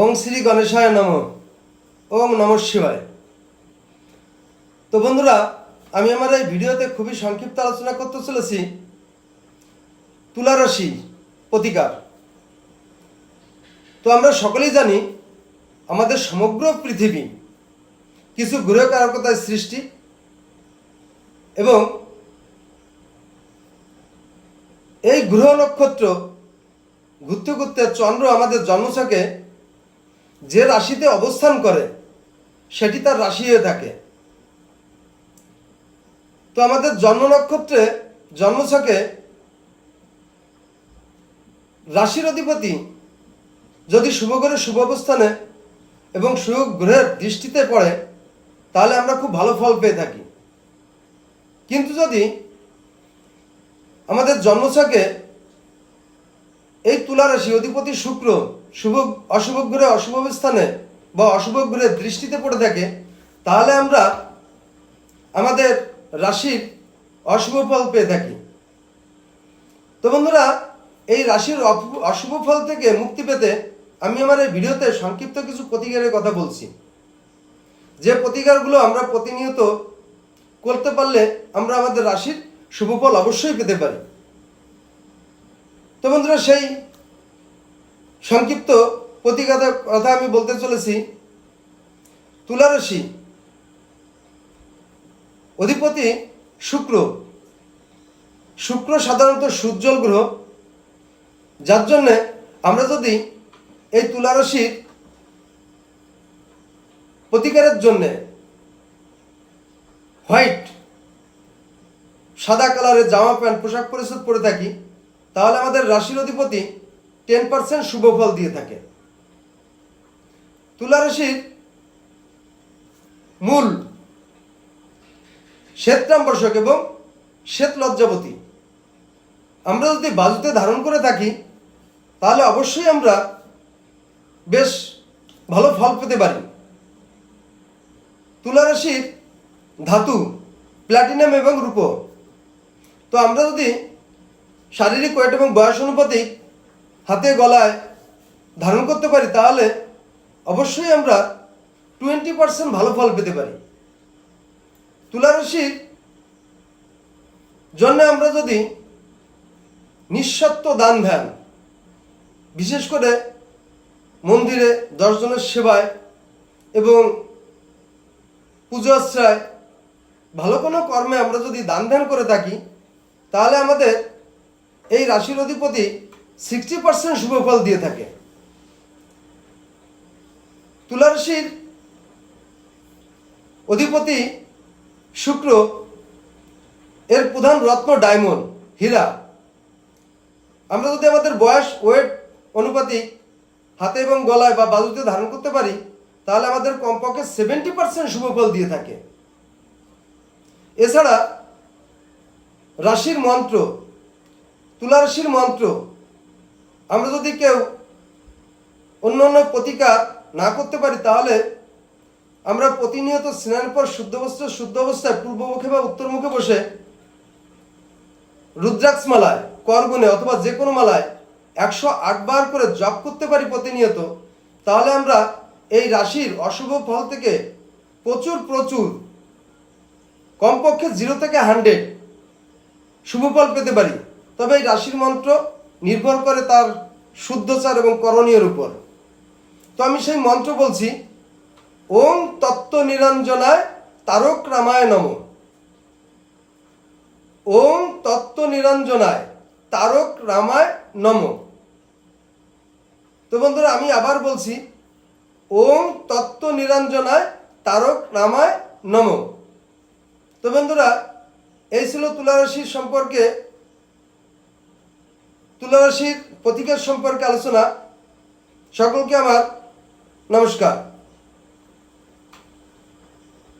ওং শ্রী গণেশায় নম। ওং নম শিবায়। তো বন্ধুরা, আমি আমার এই ভিডিওতে খুবই সংক্ষিপ্ত আলোচনা করতে চলেছি। তুলারাশি প্রতিকার। তো আমরা সকলেই জানি, আমাদের সমগ্র পৃথিবী কিছু গ্রহকারকতায় সৃষ্টি এবং এই গ্রহ নক্ষত্র ঘুরতে ঘুরতে চন্দ্র আমাদের জন্মছকে যে রাশিতে অবস্থান করে, সেটি তার রাশি হয়ে থাকে। তো আমাদের জন্ম নক্ষত্রে, জন্মছকে রাশির অধিপতি যদি শুভ গ্রহের শুভ অবস্থানে এবং শুভ গ্রহের দৃষ্টিতে পড়ে, তাহলে আমরা খুব ভালো ফল পেয়ে থাকি। কিন্তু যদি আমাদের জন্মছকে এই তুলা রাশি অধিপতি শুক্র শুভ, অশুভ গ্রহে অশুভ স্থানে বা অশুভ গ্রহের দৃষ্টিতে পড়ে থাকে, তাহলে আমরা আমাদের রাশির অশুভ ফল পেয়ে থাকি। তো বন্ধুরা, এই রাশির অশুভ ফল থেকে মুক্তি পেতে আমি আমার এই ভিডিওতে সংক্ষিপ্ত কিছু প্রতিকারের কথা বলছি। যে প্রতিকারগুলো আমরা প্রতিনিয়ত করতে পারলে আমরা আমাদের রাশির শুভ ফল অবশ্যই পেতে পারি। তো বন্ধুরা, সেই সংক্ষিপ্ত প্রতিকার কথা আমি বলতে চলেছি। তুলা রাশি অধিপতি শুক্র। শুক্র সাধারণত সূর্যল গ্রহ। যার জন্যে আমরা যদি এই তুলা রাশির প্রতিকারের জন্যে হোয়াইট, সাদা কালারের জামা প্যান্ট, পোশাক পরিচ্ছদ পরে থাকি, তাহলে আমাদের রাশির অধিপতি টেন পার্সেন্ট শুভ ফল দিয়ে থাকে। তুলা রাশির মূল শ্বেতরাম্বর্ষক এবং শ্বেত লজ্জাবতী আমরা যদি বাজুতে ধারণ করে থাকি, তাহলে অবশ্যই আমরা বেশ ভালো ফল পেতে পারি। তুলা রাশির ধাতু, প্ল্যাটিনাম এবং রূপো। তো আমরা যদি শারীরিক ওয়েট এবং বয়স অনুপাতিক হাতে গলায় ধারণ করতে পারি, তাহলে অবশ্যই আমরা টোয়েন্টি পার্সেন্ট ভালো ফল পেতে পারি। তুলা রাশির জন্য আমরা যদি নিঃস্বার্থ দান ধ্যান, বিশেষ করে মন্দিরে দর্শনের সেবায় এবং পুজো আশ্রয়, ভালো কোনো কর্মে আমরা যদি দান ধ্যান করে থাকি, তাহলে আমাদের এই রাশির অধিপতি সিক্সটি পার্সেন্ট শুভ ফল দিয়ে থাকে। তুলা রাশির অধিপতি শুক্র, এর প্রধান রত্ন ডায়মন্ড, হীরা। আমরা যদি আমাদের বয়স, ওয়েট অনুপাতিক হাতে এবং গলায় বা বাজুতে ধারণ করতে পারি, তাহলে আমাদের কমপক্ষে সেভেন্টি পার্সেন্ট শুভফল দিয়ে থাকে। এছাড়া রাশির মন্ত্র তুলা রাশির মন্ত্র আমরা যদি কেউ অন্য অন্য প্রতিকার না করতে পারি, তাহলে আমরা প্রতিনিয়ত স্নানের পর শুদ্ধ অবস্থায় শুদ্ধ অবস্থায় পূর্বমুখে বা উত্তরমুখে বসে রুদ্রাক্ষ মালায় করগুনে অথবা যে কোনো মালায় একশো বার করে জপ করতে পারি প্রতিনিয়ত, তাহলে আমরা এই রাশির অশুভ ফল থেকে প্রচুর প্রচুর, কমপক্ষে জিরো থেকে হান্ড্রেড শুভ ফল পেতে পারি। তবে এই রাশির মন্ত্র নির্ভর করে তার শুদ্ধচার এবং করণীয়ের উপর। তো আমি সেই মন্ত্র বলছি, ওম তত্ত্ব নিরঞ্জনায় তারক রামায় নম ওম তত্ত্ব নিরঞ্জনায় তারক রামায় নম তো বন্ধুরা, আমি আবার বলছি, ওম তত্ত্ব নিরঞ্জনায় তারক রামায় নম তো বন্ধুরা, এই ছিল তুলারাশির সম্পর্কে তুলারাশির প্রতিকার সম্পর্কে আলোচনা। সকলকে আমার নমস্কার।